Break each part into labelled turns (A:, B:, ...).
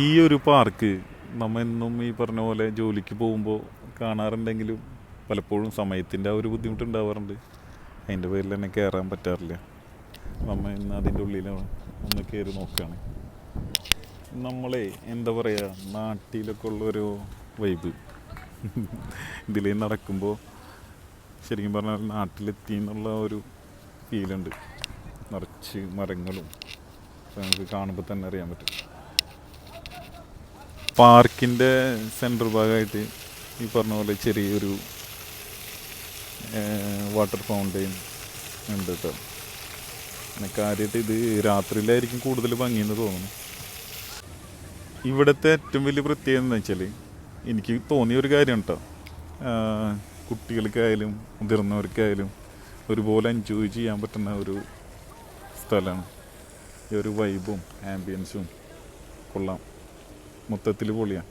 A: ഈ ഒരു പാർക്ക് നമ്മ എന്നും ഈ പറഞ്ഞ പോലെ ജോലിക്ക് പോകുമ്പോൾ കാണാറുണ്ടെങ്കിലും പലപ്പോഴും സമയത്തിന്റെ ആ ഒരു ബുദ്ധിമുട്ട് ഉണ്ടാവാറുണ്ട് അതിന്റെ പേരിൽ തന്നെ കയറാൻ പറ്റാറില്ല. നമ്മ ഇന്ന് അതിന്റെ ഉള്ളിലാണ്. ഒന്ന് കയറി നോക്കുകയാണ് നമ്മളെ എന്താ പറയുക നാട്ടിലൊക്കെ ഉള്ളൊരു വൈബ് ഇതിലേ നടക്കുമ്പോൾ ശരിക്കും പറഞ്ഞാൽ നാട്ടിലെത്തി എന്നുള്ള ഒരു ഫീലുണ്ട് നിറച്ച് മരങ്ങളും നമുക്ക് കാണുമ്പോൾ തന്നെ അറിയാൻ പറ്റും. പാർക്കിന്റെ സെൻട്രൽ ഭാഗമായിട്ട് ഈ പറഞ്ഞ പോലെ ചെറിയൊരു വാട്ടർ ഫൗണ്ടെയിൻ ഉണ്ട് കേട്ടോ പിന്നെ കാര്യമായിട്ട് ഇത് രാത്രിയിലായിരിക്കും കൂടുതൽ ഭംഗിയെന്ന് തോന്നുന്നു. ഇവിടുത്തെ ഏറ്റവും വലിയ പ്രത്യേകത എന്ന് വെച്ചാൽ എനിക്ക് തോന്നിയ ഒരു കാര്യം കേട്ടോ കുട്ടികൾക്കായാലും മുതിർന്നവർക്കായാലും ഒരുപോലെ എൻജോയ് ചെയ്യാൻ പറ്റുന്ന ഒരു സ്ഥലമാണ്. ഈ ഒരു വൈബും ആംബിയൻസും കൊള്ളാം. മൊത്തത്തിൽ പൊളിയാണ്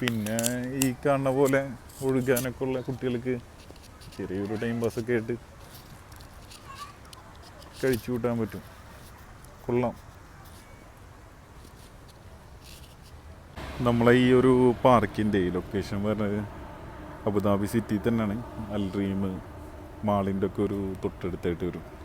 A: പിന്നെ ഈ കാണുന്ന പോലെ ഒഴുകാനൊക്കെ ഉള്ള കുട്ടികൾക്ക് ചെറിയൊരു ടൈം പാസ്സൊക്കെ ആയിട്ട് കഴിച്ചു കൂട്ടാൻ പറ്റും. കൊള്ളാം. നമ്മളെ ഈ ഒരു പാർക്കിന്റെ ലൊക്കേഷൻ പറഞ്ഞത് അബുദാബി സിറ്റി തന്നെയാണ്. അൽ റീം മാളിന്റെ ഒക്കെ ഒരു തൊട്ടടുത്തായിട്ട് വരും.